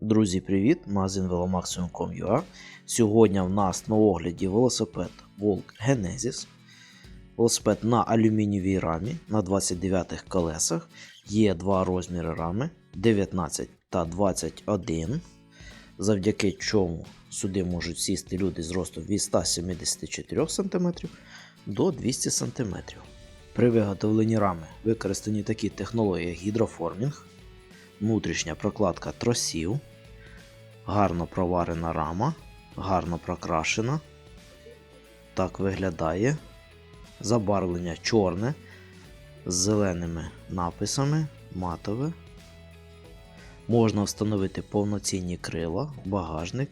Друзі, привіт! Магазин velomaximum.com.ua Сьогодні в нас на огляді велосипед Volk Genesis. Велосипед на алюмінієвій рамі на 29 колесах. Є два розміри рами 19 та 21. Завдяки чому сюди можуть сісти люди з ростом від 174 см до 200 см. При виготовленні рами використані такі технології гідроформінг, внутрішня прокладка тросів, гарно проварена рама, гарно прокрашена. Так виглядає. Забарвлення чорне з зеленими написами, матове. Можна встановити повноцінні крила, багажник,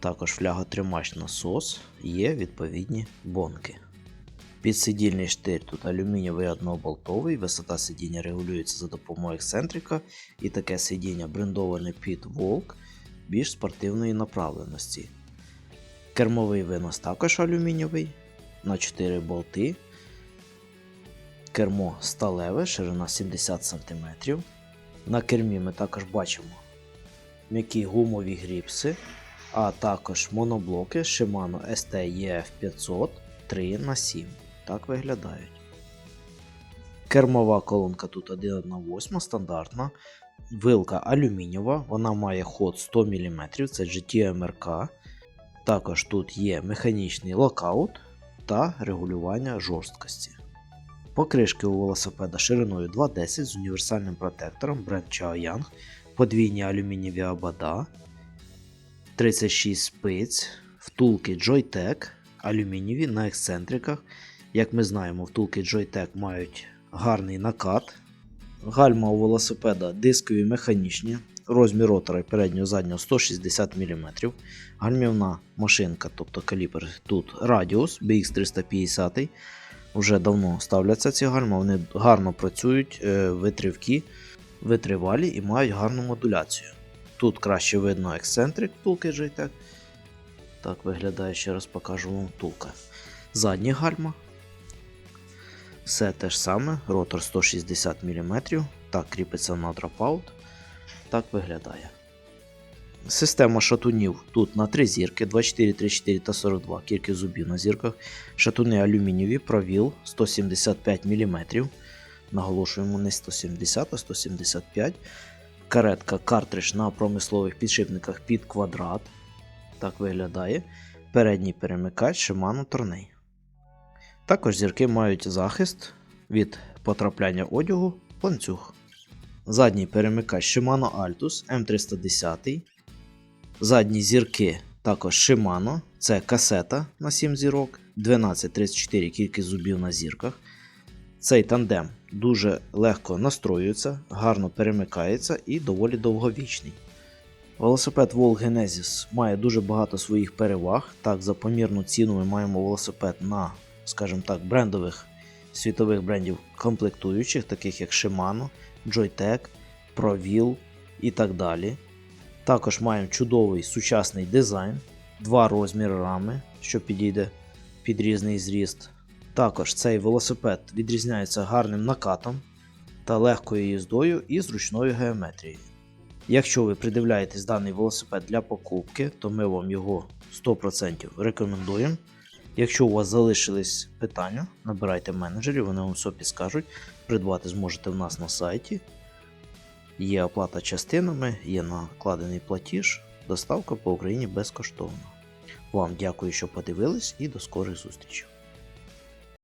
також фляготримач насос, є відповідні бонки. Підсидільний штир тут алюмінієвий одноболтовий, висота сидіння регулюється за допомогою ексцентрика і таке сидіння брендоване під Volk більш спортивної направленості. Кермовий винос також алюмінієвий на 4 болти. Кермо сталеве, ширина 70 см. На кермі ми також бачимо м'які гумові гріпси, а також моноблоки Shimano ST EF 500 3 на 7 Так виглядають. Кермова колонка тут 1,8 стандартна. Вилка алюмінієва, вона має ход 100 мм, це GTMRK. Також тут є механічний локаут та регулювання жорсткості. Покришки у велосипеда шириною 2,10 з універсальним протектором бренд Chaoyang, подвійні алюмінієві обода, 36 спиць, втулки Joytech, алюмінієві на ексцентриках. Як ми знаємо, втулки Joytech мають гарний накат. Гальма у велосипеда дискові механічні, розмір ротора і переднього заднього 160 мм. Гальмівна машинка, тобто калібр тут радіус BX350. Вже давно ставляться ці гальма, вони гарно працюють, е, витривкі, витривалі і мають гарну модуляцію. Тут краще видно ексцентрик втулки JTEC. Так виглядає, ще раз покажу вам втулка. Задні гальма. Все те ж саме, ротор 160 мм, так кріпиться на дропаут. Так виглядає. Система шатунів тут на 3 зірки 24, 34 та 42 кількість зубів на зірках. Шатуни алюмінієві, провіл 175 мм. Наголошуємо не 170, а 175 Каретка картридж на промислових підшипниках під квадрат. Так виглядає. Передній перемикач Shimano Торней. Також зірки мають захист від потрапляння одягу ланцюг. Задній перемикач Shimano Altus M310. Задні зірки також Shimano. Це касета на 7 зірок, 12-34 кількість зубів на зірках. Цей тандем дуже легко настроюється, гарно перемикається і доволі довговічний. Велосипед Volk Genesis має дуже багато своїх переваг. Так, за помірну ціну ми маємо велосипед на, скажімо так, брендових світових брендів комплектуючих, таких як Shimano, Joytech, ProVil і так далі. Також маємо чудовий сучасний дизайн, два розміри рами, що підійде під різний зріст. Також цей велосипед відрізняється гарним накатом та легкою їздою і зручною геометрією. Якщо ви придивляєтесь даний велосипед для покупки, то ми вам його 100% рекомендуємо. Якщо у вас залишились питання, набирайте менеджерів, вони вам все підскажуть. Придбати зможете в нас на сайті. Є оплата частинами, є накладений платіж, доставка по Україні безкоштовна. Вам дякую, що подивились, і до скорих зустрічей.